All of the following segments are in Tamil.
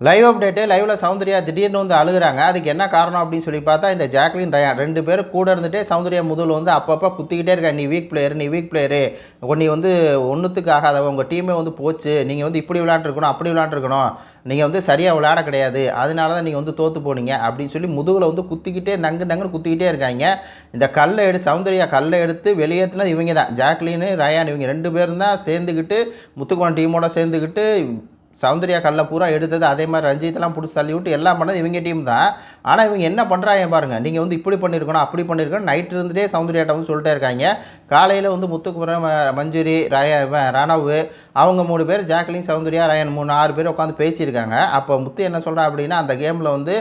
லைவ் அப்டேட்டு லைவில் சௌந்தர்யா திடீர்னு வந்து அழுகுறாங்க. அதுக்கு என்ன காரணம் அப்படின்னு சொல்லி பார்த்தா இந்த ஜாக்லின் ரயான் ரெண்டு பேரும் கூட இருந்துகிட்டே சௌந்தர்யா முதல் வந்து அப்பப்போ குத்திக்கிட்டே இருக்கா. நீ வீக் பிளேயர் நீ வீக் பிளேயரு நீ வந்து ஒன்றுத்துக்கு ஆகாதவ உங்கள் டீமே வந்து போச்சு. நீங்கள் வந்து இப்படி விளாண்டுருக்கணும் அப்படி விளாண்டுருக்கணும் நீங்கள் வந்து சரியாக விளையாட கிடையாது. அதனால தான் நீங்கள் வந்து தோற்று போனீங்க. அப்படின்னு சொல்லி முதுகில் வந்து குத்திக்கிட்டே நங்கு நங்குன்னு குத்திக்கிட்டே இருக்காங்க. இந்த கல்லை எடுத்து சௌந்தர்யா கல்லை எடுத்து வெளியேற்றினது இவங்க தான் ஜாக்லின் ரயான் இவங்க ரெண்டு பேரும் தான் சேர்ந்துக்கிட்டு முத்துக்குளம் டீமோட சேர்ந்துக்கிட்டு சௌந்தர்யா கல்லை பூரா எடுத்தது அதே மாதிரி ரஞ்சித்தெல்லாம் பிடிச்சி தள்ளி விட்டு எல்லாம் பண்ணது இவங்க டீம் தான். ஆனால் இவங்க என்ன பண்ணுறாங்க பாருங்கள் நீங்கள் வந்து இப்படி பண்ணியிருக்கணும் அப்படி பண்ணியிருக்கணும் நைட் இருந்துகிட்டே சௌந்தர்யாட்ட வந்து சொல்லிட்டே இருக்காங்க. காலையில் வந்து முத்துக்குமரன் மஞ்சுரி ரய ரணவு அவங்க மூணு பேர் ஜாக்லின் சௌந்தர்யா ரயன் மூணு ஆறு பேர் உட்காந்து பேசியிருக்காங்க. அப்போ முத்து என்ன சொல்கிறா அப்படின்னா அந்த கேமில் வந்து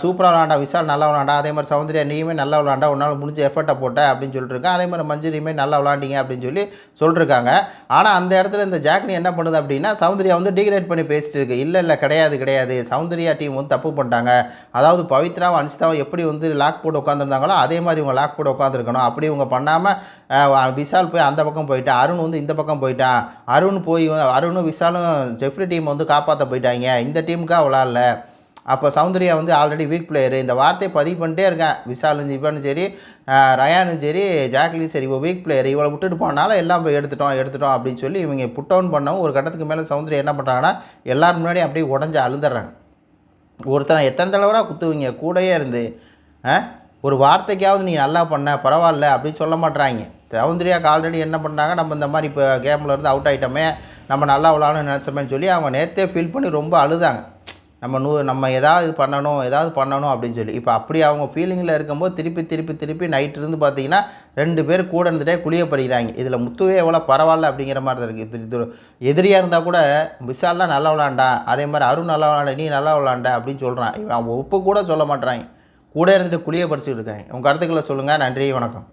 சூப்பராக விளாண்டா விஷால் நல்லா விளாண்டா அதே மாதிரி சௌந்தர்யா நீயுமே நல்லா விளாண்டா உன்னால் முடிஞ்ச எஃபர்ட்டை போட்ட அப்படின்னு சொல்லிட்டு அதே மாதிரி மஞ்சுரியுமே நல்லா விளாண்டிங்க அப்படின்னு சொல்லி சொல்லிருக்காங்க. ஆனால் அந்த இடத்துல இந்த ஜாக்னி என்ன பண்ணுது அப்படின்னா சௌந்தர்யா வந்து டிகிரேட் பண்ணி பேசிட்டு இருக்கு. இல்லை இல்லை கிடையாது கிடையாது. சௌந்தர்யா டீம் வந்து தப்பு பண்ணிட்டாங்க. அதாவது பவித்ராவும் அனிஷிதாவும் எப்படி வந்து லாக் போட்டு உட்காந்துருந்தாங்களோ அதே மாதிரி இவங்க லாக் போட்டு உட்காந்துருக்கணும் அப்படி இவங்க பண்ணாமல் விஷால் போய் அந்த பக்கம் போயிட்டான் அருண் வந்து இந்த பக்கம் போயிட்டான் அருண் போய் அருணும் விஷாலும் ஜெஃப்ரி டீம் வந்து காப்பாற்ற போயிட்டாங்க. இந்த டீமுக்காக விளாட்ல அப்போ சௌந்தர்யா வந்து ஆல்ரெடி வீக் பிளேயரு இந்த வார்த்தையை பதிவு பண்ணிட்டே இருக்கேன். விஷாலும் இவனும் சரி ரயானும் சரி ஜாக்லியும் சரி இப்போ வீக் பிளேயர் இவளை விட்டுட்டு போனாலும் எல்லாம் போய் எடுத்துட்டோம் எடுத்துட்டோம் அப்படின்னு சொல்லி இவங்க புட் டவுன் பண்ணவும் ஒரு கட்டத்துக்கு மேலே சௌந்தர்யா என்ன பண்ணுறாங்கன்னா எல்லோரும் முன்னாடி அப்படியே உடஞ்சி அழுந்துடுறாங்க ஒருத்தன் எத்தனை தடவை குத்துவீங்க? கூடயே இருந்து ஒரு வார்த்தைக்காவது நீ நல்லா பண்ண பரவாயில்ல அப்படின்னு சொல்ல மாட்றாங்க. சௌந்தர்யாவுக்கு ஆல்ரெடி என்ன பண்ணாங்க? நம்ம இந்த மாதிரி இப்போ கேமில் இருந்து அவுட் ஆகிட்டோமே நம்ம நல்லா விளாடணும்னு நினச்சோமேன்னு சொல்லி அவங்க நேற்றே ஃபீல் பண்ணி ரொம்ப அழுதாங்க. நம்ம நூ நம்ம ஏதாவது பண்ணணும் ஏதாவது பண்ணணும் அப்படின்னு சொல்லி. இப்போ அப்படி அவங்க ஃபீலிங்கில் இருக்கும்போது திருப்பி திருப்பி திருப்பி நைட் இருந்து பார்த்தீங்கன்னா ரெண்டு பேர் கூட இருந்துட்டே குளிய பறிக்கிறாங்க இதில் முத்துவே எவ்வளோ பரவாயில்ல அப்படிங்கிற மாதிரி தான் இருக்குது எதிரியாக இருந்தால் கூட விஷால்லாம் நல்லா விளாண்டான் அதே மாதிரி அருண் நல்லா விளாண்ட நீ நல்லா விளாண்ட அப்படின்னு சொல்கிறான் இவன் அவன் ஒப்பு கூட சொல்ல மாட்டேறாங்க கூட இருந்துட்டு குளிய பறிச்சுட்டு இருக்காங்க. உங்கள் கருத்துக்களை சொல்லுங்கள் நன்றி வணக்கம்.